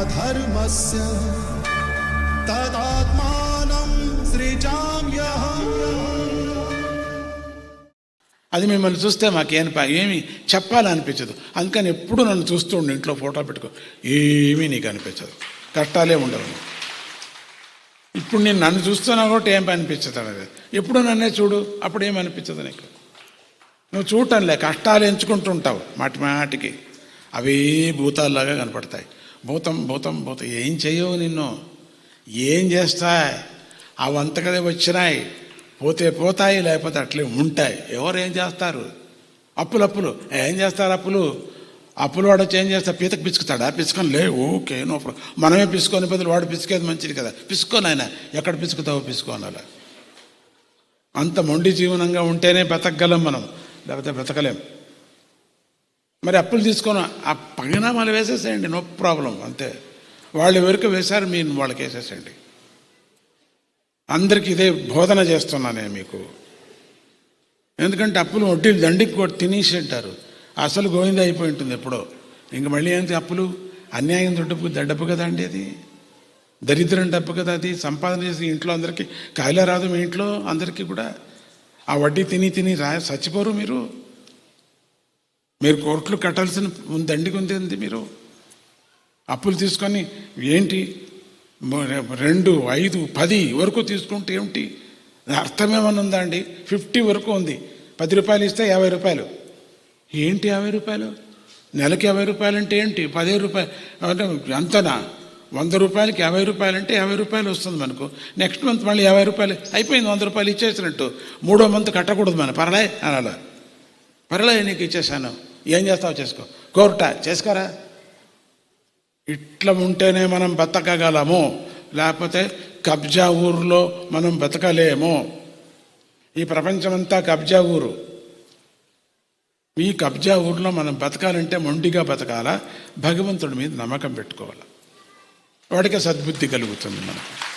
धर्मस्य तदात्मानं सृजाम्यहम् అది మిమ్మల్ని చూస్తే మాకేం ప- ఏమి చెప్పాలనిపించదు అందుకని ఎప్పుడు నన్ను చూస్తూ ఉండు ఇంట్లో ఫోటో పెట్టుకో ఏమీ నీకు అనిపించదు కష్టాలే ఉండవు ఇప్పుడు నేను నన్ను చూస్తున్నా కూడా ఏం అనిపించదు అనేది ఎప్పుడు నన్నే చూడు అప్పుడు ఏం అనిపించదు నీకు నువ్వు చూడటంలే కష్టాలు ఎంచుకుంటుంటావు మాటి మాటికి అవే భూతాల్లాగా కనపడతాయి భూతం భూతం భూతం. ఏం చేయవు నిన్ను? ఏం చేస్తాయి? అవంతకదే వచ్చినాయి. పోతే పోతాయి లేకపోతే అట్లే ఉంటాయి. ఎవరు ఏం చేస్తారు? అప్పులు అప్పులు. ఏం చేస్తారు అప్పులు? అప్పులు వాడు వచ్చి ఏం చేస్తా పీతకు పిసుకుతాడా? పిసుకొని లే ఓకే నో మనమే పిసుకొని బదులు వాడు పిసుకేది మంచిది కదా. పిసుకొని ఆయన ఎక్కడ పిసుకుతావో పిసుకోనాలా అంత మొండి జీవనంగా ఉంటేనే బ్రతకగలం మనం. లేకపోతే బ్రతకలేం. మరి అప్పులు తీసుకొని ఆ పరిణామాలు వేసేసేయండి నో ప్రాబ్లం అంతే. వాళ్ళు ఎవరికి వేశారు మీరు వాళ్ళకి వేసేసేయండి. అందరికీ ఇదే బోధన చేస్తున్నానే మీకు. ఎందుకంటే అప్పులు వడ్డీలు దండికి కూడా తినేసి అంటారు అసలు గోవింద అయిపోయి ఉంటుంది ఎప్పుడో. ఇంక మళ్ళీ ఏంటి అప్పులు? అన్యాయం దొడ్డపు దడ్డపు కదా అండి అది. దరిద్రం డబ్బు కదా అది. సంపాదన చేసి ఇంట్లో అందరికీ కాయలే రాదు మీ ఇంట్లో అందరికీ కూడా. ఆ వడ్డీ తిని తిని రా చచ్చిపోరు మీరు. మీరు కోర్టులు కట్టాల్సిన దండికి ఉంది మీరు. అప్పులు తీసుకొని ఏంటి? రెండు ఐదు పది వరకు తీసుకుంటే ఏమిటి? అర్థం ఏమన్నా ఉందా అండి? ఫిఫ్టీ వరకు ఉంది. పది రూపాయలు ఇస్తే యాభై రూపాయలు. ఏంటి యాభై రూపాయలు? నెలకి యాభై రూపాయలు అంటే ఏంటి? పదిహేను రూపాయలు అంటే అంతనా? వంద రూపాయలకి యాభై రూపాయలు అంటే యాభై రూపాయలు వస్తుంది మనకు. నెక్స్ట్ మంత్ మళ్ళీ యాభై రూపాయలు అయిపోయింది వంద రూపాయలు ఇచ్చేసినట్టు. మూడో మంత్ కట్టకూడదు మన. పర్లే అనాల. పర్లే నీకు ఇచ్చేసాను ఏం చేస్తావు? చేసుకో. కోర్ట. చేసుకోరా? ఇట్లా ఉంటేనే మనం బతకగలము. లేకపోతే కబ్జా ఊర్లో మనం బతకలేము. ఈ ప్రపంచమంతా కబ్జా ఊరు. ఈ కబ్జా ఊర్లో మనం బతకాలంటే మొండిగా బతకాలా? భగవంతుడి మీద నమ్మకం పెట్టుకోవాలి? వాడికి సద్బుద్ధి కలుగుతుంది మనకు.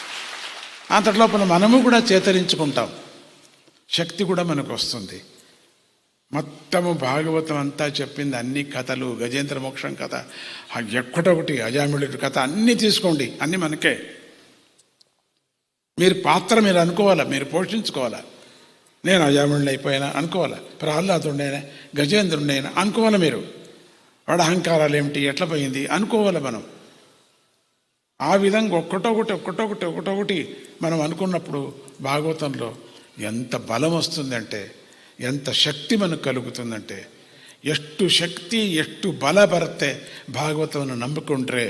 అంతటిలోపల మనము కూడా చేతరించుకుంటాం. శక్తి కూడా మనకు వస్తుంది. మొత్తము భాగవతం అంతా చెప్పింది అన్ని కథలు గజేంద్ర మోక్షం కథ ఎక్కటొకటి ఎక్కడొకటి అజామిళుడి కథ అన్నీ తీసుకోండి అన్నీ మనకే. మీరు పాత్ర మీరు అనుకోవాలా మీరు పోషించుకోవాలా? నేను అజామిళుని అయిపోయినా? అనుకోవాలా? ప్రహ్లాదుండైనా గజేంద్రుడైనా అనుకోవాలి మీరు? వాడు అహంకారాలు ఏమిటి? ఎట్లా పోయింది? అనుకోవాలి మనం? ఆ విధంగా ఒక్కటొకటి ఒక్కటొకటి ఒకటొకటి మనం అనుకున్నప్పుడు భాగవతంలో ఎంత బలం వస్తుందంటే ఎంత ಶಕ್ತಿ మనకు ಕಲುಗುತ್ತಂದಂತೆ ಎಷ್ಟು ಶಕ್ತಿ ಎಷ್ಟು ಬಲ ಬರುತ್ತೆ ಭಾಗವತವನ್ನು ನಂಬಿಕೊಂಡ್ರೆ